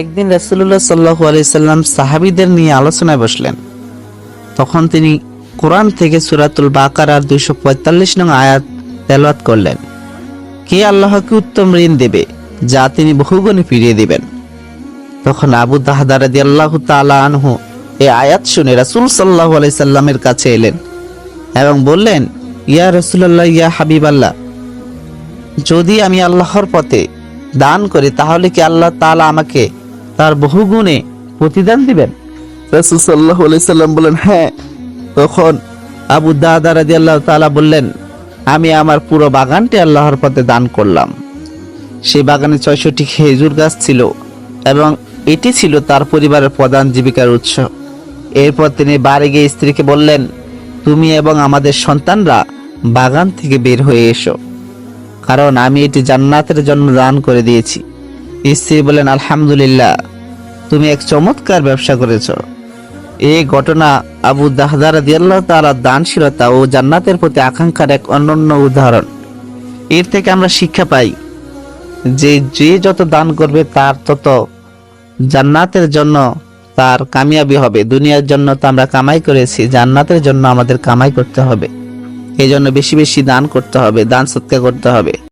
একদিন রাসুল্লাহ সাল্লাহু আলাইসাল্লাম সাহাবিদের নিয়ে আলোচনায় বসলেন। তখন তিনি কোরআন থেকে সুরাতুল বাকারার দুইশো পঁয়তাল্লিশ নং আয়াত তেলাওয়াত করলেন। কে আল্লাহকে উত্তম ঋণ দেবে, যা তিনি বহুগুণে ফিরিয়ে দিবেন? তখন আবু দাহদারাদি আল্লাহ তালা আনহু এই আয়াত শুনে রাসুল সাল্লাহ আলাইসাল্লামের কাছে এলেন এবং বললেন, ইয়া রসুল্লাহ ইয়া হাবিব আল্লাহ যদি আমি আল্লাহর পথে দান করি, তাহলে কি আল্লাহ তাআলা আমাকে তার বহু গুণে প্রতিদান দিবেন। বলেন হ্যাঁ। তখন আবু দাদা রাজি আল্লাহ তাআলা বললেন, আমি আমার পুরো বাগানটি আল্লাহর পথে দান করলাম। সেই বাগানে ছয়শটি খেজুর গাছ ছিল এবং এটি ছিল তার পরিবারের প্রধান জীবিকার উৎস। এরপর তিনি বাড়ি গিয়ে স্ত্রীকে বললেন, তুমি এবং আমাদের সন্তানরা বাগান থেকে বের হয়ে এসো। কারণ আমি এটি জান্নাতের জন্য দান করে দিয়েছি। স্ত্রী বলেন, আলহামদুলিল্লাহ, তুমি এক চমৎকার ব্যবসা করেছ। এই ঘটনা আবু দাহদার দিয়াল্লাহ তাআলা দানশীলতা ও জান্নাতের প্রতি আকাঙ্ক্ষার এক অনন্য উদাহরণ। এর থেকে আমরা শিক্ষা পাই যে যে যত দান করবে তার তত জান্নাতের জন্য তার কামিয়াবি হবে। দুনিয়ার জন্য তো আমরা কামাই করেছি, জান্নাতের জন্য আমাদের কামাই করতে হবে। এই জন্য বেশি বেশি দান করতে হবে, দান সৎকার করতে হবে।